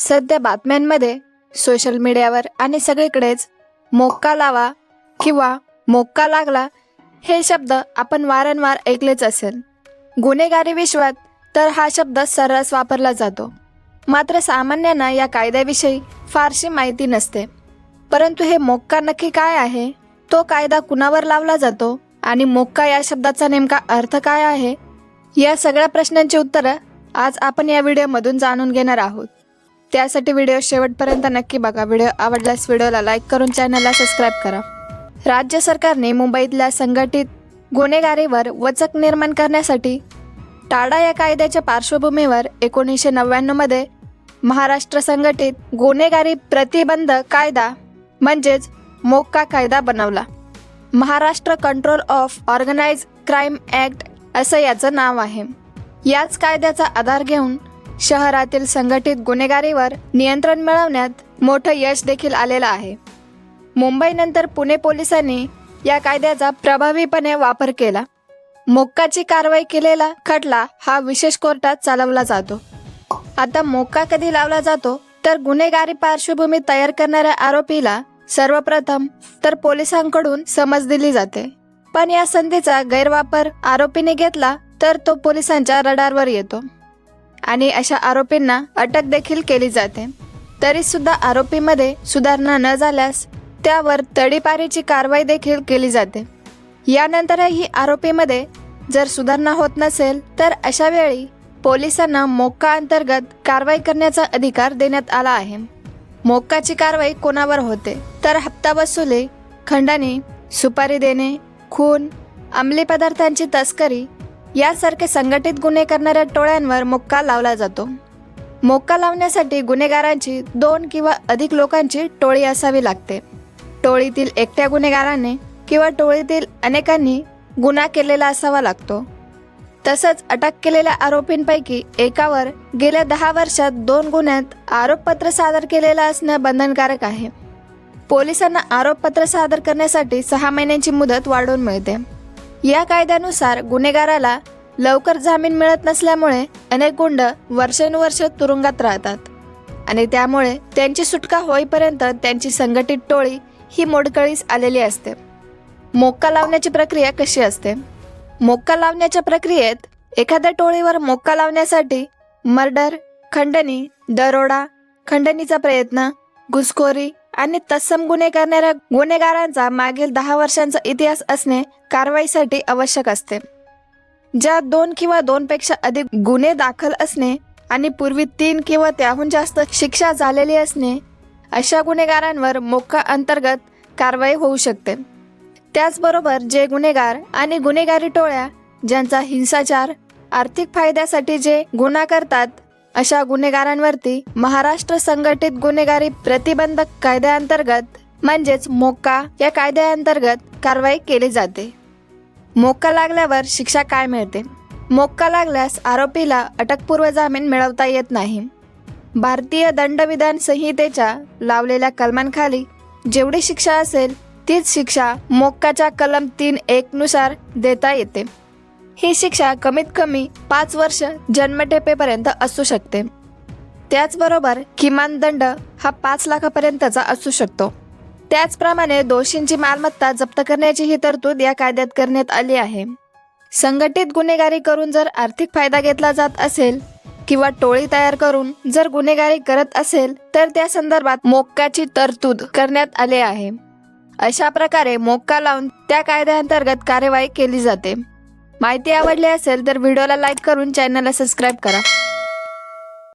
सध्या बातम्यांमध्ये सोशल मीडियावर आणि सगळीकडेच मोक्का लावा किंवा मोक्का लागला हे शब्द आपण वारंवार ऐकलेच असेल. गुन्हेगारी विश्वात तर हा शब्द सर्रास वापरला जातो. मात्र सामान्यांना या कायद्याविषयी फारशी माहिती नसते. परंतु हे मोक्का नक्की काय आहे? तो कायदा कुणावर लावला जातो? आणि मोक्का या शब्दाचा नेमका अर्थ काय आहे? या सगळ्या प्रश्नांची उत्तरं आज आपण या व्हिडिओमधून जाणून घेणार आहोत. त्यासाठी व्हिडिओ शेवटपर्यंत नक्की बघा. व्हिडिओ आवडल्यास व्हिडिओला लाईक करून चॅनलला सबस्क्राईब करा. राज्य सरकारने मुंबईतल्या संघटित गुन्हेगारीवर वचक निर्माण करण्यासाठी टाडा या कायद्याच्या पार्श्वभूमीवर एकोणीसशे नव्याण्णवमध्ये महाराष्ट्र संघटित गुन्हेगारी प्रतिबंध कायदा म्हणजेच मोक्का कायदा बनवला. Maharashtra control of organise crime act असं याचं नाव आहे. याच कायद्याचा आधार घेऊन शहरातील संघटित गुन्हेगारीवर नियंत्रण मिळवण्यात मोठं यश देखील आलेलं आहे. मुंबईनंतर पुणे पोलिसांनी या कायद्याचा प्रभावीपणे वापर केला. मोक्काची कारवाई केलेला खटला हा विशेष कोर्टात चालवला जातो. आता मोक्का कधी लावला जातो तर गुन्हेगारी पार्श्वभूमी तयार करणाऱ्या आरोपीला सर्वप्रथम तर पोलिसांकडून समज दिली जाते. पण या संधीचा गैरवापर आरोपीने घेतला तर तो पोलिसांच्या रडारवर येतो. आणि अशा आरोपींना अटक देखील केली जाते. तरी सुद्धा आरोपीमध्ये सुधारणा न झाल्यास त्यावर तडीपारीची कारवाई देखील केली जाते. यानंतरही आरोपीमध्ये जर सुधारणा होत नसेल तर अशा वेळी पोलिसांना मोक्का अंतर्गत कारवाई करण्याचा अधिकार देण्यात आला आहे. मोक्काची कारवाई कोणावर होते? तर हप्ता वसुली खंडणी सुपारी देणे खून अंमली पदार्थांची तस्करी यासारखे संघटित गुन्हे करणाऱ्या टोळ्यांवर मोक्का लावला जातो. मोक्का लावण्यासाठी गुन्हेगारांची दोन किंवा अधिक लोकांची टोळी असावी लागते. टोळीतील एकट्या गुन्हेगाराने किंवा टोळीतील अनेकांनी गुन्हा केलेला असावा लागतो. तसंच अटक केलेल्या आरोपींपैकी एकावर गेल्या दहा वर्षात दोन गुन्ह्यात आरोपपत्र सादर केलेलं असणं बंधनकारक आहे. पोलिसांना आरोपपत्र सादर करण्यासाठी सहा महिन्यांची मुदत वाढवून मिळते. या कायद्यानुसार गुन्हेगाराला लवकर जामीन मिळत नसल्यामुळे अनेक गुंड वर्षानुवर्ष तुरुंगात राहतात. आणि त्यामुळे त्यांची सुटका होईपर्यंत त्यांची संघटित टोळी ही मोडकळीस आलेली असते. मोक्का लावण्याची प्रक्रिया कशी असते? मोक्का लावण्याच्या प्रक्रियेत एखाद्या टोळीवर मोक्का लावण्यासाठी मर्डर खंडणी दरोडा खंडणीचा प्रयत्न घुसखोरी आणि तत्सम गुन्हे करणाऱ्या गुन्हेगारांचा मागील दहा वर्षांचा इतिहास असणे कारवाईसाठी आवश्यक असते. ज्यात दोन किंवा दोनपेक्षा अधिक गुन्हे दाखल असणे आणि पूर्वी तीन किंवा त्याहून जास्त शिक्षा झालेली असणे अशा गुन्हेगारांवर मोक्का अंतर्गत कारवाई होऊ शकते. त्याचबरोबर जे गुन्हेगार आणि गुन्हेगारी टोळ्या ज्यांचा हिंसाचार आर्थिक फायद्यासाठी जे गुन्हा करतात अशा गुन्हेगारांवरती महाराष्ट्र संघटित गुन्हेगारी प्रतिबंधक कायद्याअंतर्गत म्हणजेच मोक्का या कायद्याअंतर्गत कारवाई केली जाते. मोक्का लागल्यावर शिक्षा काय मिळते? मोक्का लागल्यास आरोपीला अटकपूर्व जामीन मिळवता येत नाही. भारतीय दंडविधान संहितेच्या लावलेल्या कलमांखाली जेवढी शिक्षा असेल तीच शिक्षा मोक्काच्या कलम तीन एकनुसार देता येते. ही शिक्षा कमीत कमी पाच वर्ष जन्मठेपेपर्यंत असू शकते. त्याचबरोबर किमान दंड हा पाच लाखापर्यंतचा असू शकतो. त्याचप्रमाणे दोषींची मालमत्ता जप्त करण्याची ही तरतूद या कायद्यात करण्यात आली आहे. संघटित गुन्हेगारी करून जर आर्थिक फायदा घेतला जात असेल किंवा टोळी तयार करून जर गुन्हेगारी करत असेल तर त्या संदर्भात मोक्काची तरतूद करण्यात आली आहे. अशा प्रकारे मोक्का लावून त्या कायद्याअंतर्गत कार्यवाही केली जाते. माहिती आवडली असेल तर व्हिडिओला लाईक करून चॅनलला सबस्क्राईब करा.